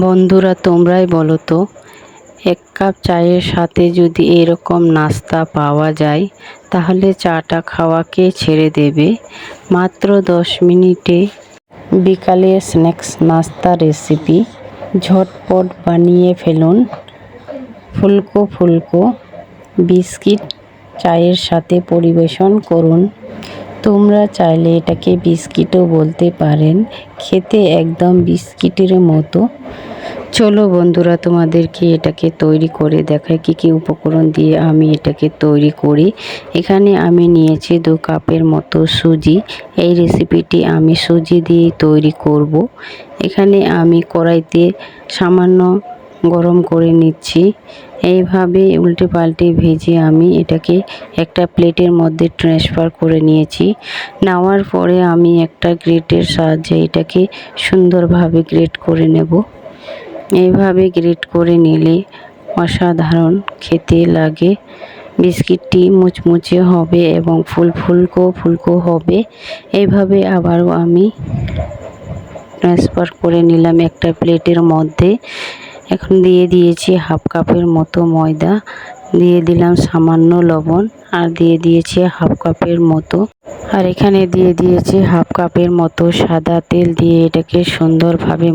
বন্ধুরা, তোমরাই বলো তো, এক কাপ চায়ের সাথে যদি এরকম নাস্তা পাওয়া যায়, তাহলে চাটা খাওয়াকে ছেড়ে দেবে? মাত্র দশ মিনিটে বিকালে স্ন্যাক্স নাস্তা রেসিপি ঝটপট বানিয়ে ফেলুন। ফুলকো ফুলকো বিস্কিট চায়ের সাথে পরিবেশন করুন। তোমরা চাইলে এটাকে বিস্কিটও বলতে পারেন। খেতে একদম বিস্কিটের মতো। চলো বন্ধুরা, তোমাদেরকে এটাকে তৈরি করে দেখাই কি কি উপকরণ দিয়ে আমি এটাকে তৈরি করি। এখানে আমি নিয়েছি দু কাপের মতো সুজি। এই রেসিপিটি আমি সুজি দিয়ে তৈরি করব। এখানে আমি কড়াইতে সামান্য গরম করে নিচ্ছি। এইভাবে উল্টে পাল্টে ভেজে আমি এটাকে একটা প্লেটের মধ্যে ট্রান্সফার করে নিয়েছি। নেওয়ার পরে আমি একটা গ্রেটের সাহায্যে এটাকে সুন্দরভাবে গ্রেট করে নেব। এইভাবে গ্রেট করে নিলে অসাধারণ খেতে লাগে। বিস্কিটটি মুচমুচে হবে এবং ফুল ফুলকো ফুলকো হবে। এইভাবে আবারও আমি ট্রান্সফার করে নিলাম একটা প্লেটের মধ্যে। এখন দিয়ে দিয়েছি হাফ কাপের মতো ময়দা। দিয়ে দিলাম সামান্য লবণ আর দিয়ে দিয়েছি হাফ কাপের মতো। আর এখানে দিয়ে দিয়েছি হাফ কাপের মতো সাদা তেল দিয়ে এটাকে সুন্দরভাবে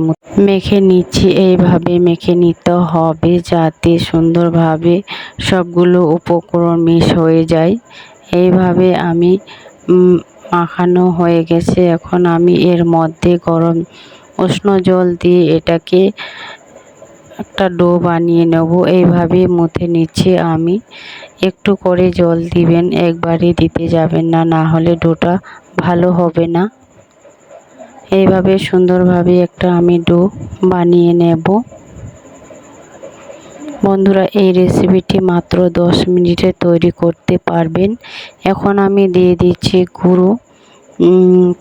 মেখে নিচ্ছি। এইভাবে মেখে নিতে হবে যাতে সুন্দরভাবে সবগুলো উপকরণ মিশ হয়ে যায়। এইভাবে আমি মাখানো হয়ে গেছে। এখন আমি এর মধ্যে গরম উষ্ণ জল দিয়ে এটাকে একটা ডো বানিয়ে নেব। এইভাবে মুথে নিচ্ছি আমি। একটু করে জল দিবেন একবারে দিতে যাবেন না না হলে ডোটা ভালো হবে না। এইভাবে সুন্দরভাবে একটা আমি ডো বানিয়ে নেব। বন্ধুরা, এই রেসিপিটি মাত্র দশ মিনিটে তৈরি করতে পারবেন। এখন আমি দিয়ে দিচ্ছি গুঁড়ো।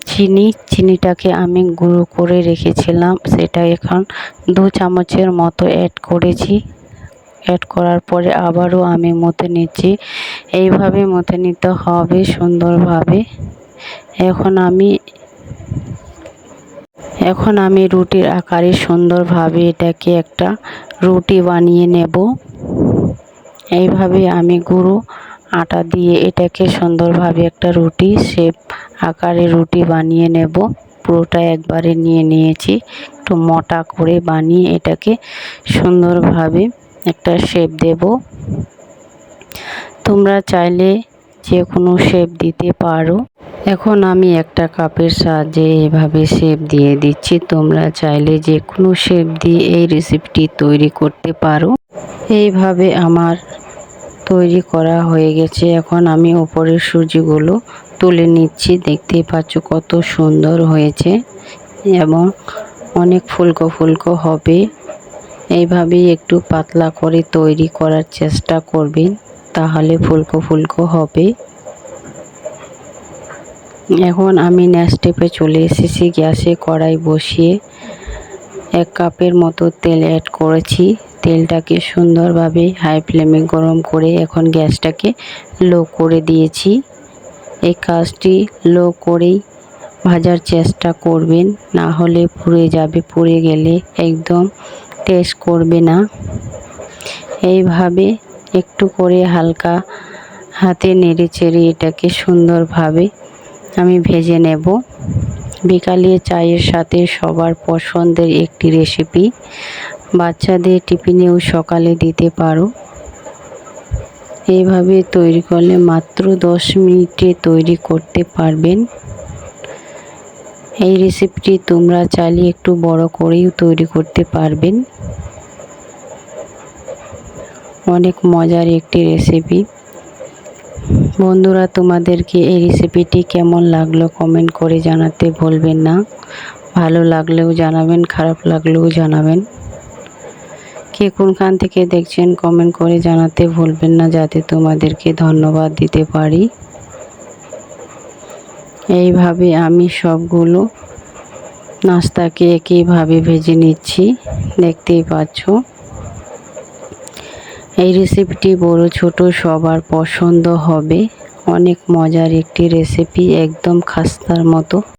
চিনি, চিনিটাকে আমি গুঁড়ো করে রেখেছিলাম। সেটা এখন দু চামচের মতো অ্যাড করেছি। অ্যাড করার পরে আবারও আমি মতে নিচ্ছি। এইভাবে মতে নিতে হবে সুন্দরভাবে। এখন আমি এখন আমি রুটির আকারে সুন্দরভাবে এটাকে একটা রুটি বানিয়ে নেব। এইভাবে আমি গুঁড়ো আটা দিয়ে এটাকে সুন্দরভাবে একটা রুটি শেপ আকারে রুটি বানিয়ে নেব। পুরোটা একবারে নিয়ে নিয়েছি। একটু মোটা করে বানিয়ে এটাকে সুন্দরভাবে একটা শেপ দেব। তোমরা চাইলে যে কোনো শেপ দিতে পারো। এখন আমি একটা কাপের সাহায্যে এভাবে শেপ দিয়ে দিচ্ছি। তোমরা চাইলে যে কোনো শেপ দিয়ে এই রেসিপিটি তৈরি করতে পারো। এইভাবে আমার তৈরি করা হয়ে গেছে। এখন আমি ওপরের সুজিগুলো তুলে নিচ্ছি। দেখতেই পাচ্ছ কত সুন্দর হয়েছে এবং অনেক ফুলকো ফুলকো হবে। এইভাবেই একটু পাতলা করে তৈরি করার চেষ্টা করবেন, তাহলে ফুলকো ফুলকো হবে। এখন আমি স্টেপে চলে এসেছি, গ্যাসে কড়াই বসিয়ে এক কাপের মতো তেল অ্যাড করেছি। তেলটাকে সুন্দরভাবে হাই ফ্লেমে গরম করে এখন গ্যাসটাকে লো করে দিয়েছি। এই কাজটি লো করেই ভাজার চেষ্টা করবেন, না হলে পুড়ে যাবে, পুড়ে গেলে একদম টেস্ট করবে না। এইভাবে একটু করে হালকা হাতে নেড়ে চেড়ে এটাকে সুন্দরভাবে আমি ভেজে নেব। বিকালে চায়ের সাথে সবার পছন্দের একটি রেসিপি বাচ্চাদের টিফিনেও সকালে দিতে পারো। এইভাবে তৈরি করলে মাত্র দশ মিনিটে তৈরি করতে পারবেন। এই রেসিপিটি তোমরা চাইলে একটু বড় করেও তৈরি করতে পারবেন। অনেক মজার একটি রেসিপি বন্ধুরা, তোমাদেরকে এই রেসিপিটি কেমন লাগল কমেন্ট করে জানাতে ভুলবেন না। ভালো লাগলেও জানাবেন, খারাপ লাগলেও জানাবেন। কে কোনখান থেকে দেখছেন কমেন্ট করে জানাতে ভুলবেন না যাতে তোমাদেরকে ধন্যবাদ দিতে পারি। এইভাবে আমি সবগুলো নাস্তাকে একইভাবে ভেজে নিচ্ছি, দেখতেই পাচ্ছ। এই রেসিপিটি বড় ছোট, সবার পছন্দ হবে। অনেক মজার একটি রেসিপি একদম খাস্তার মতো।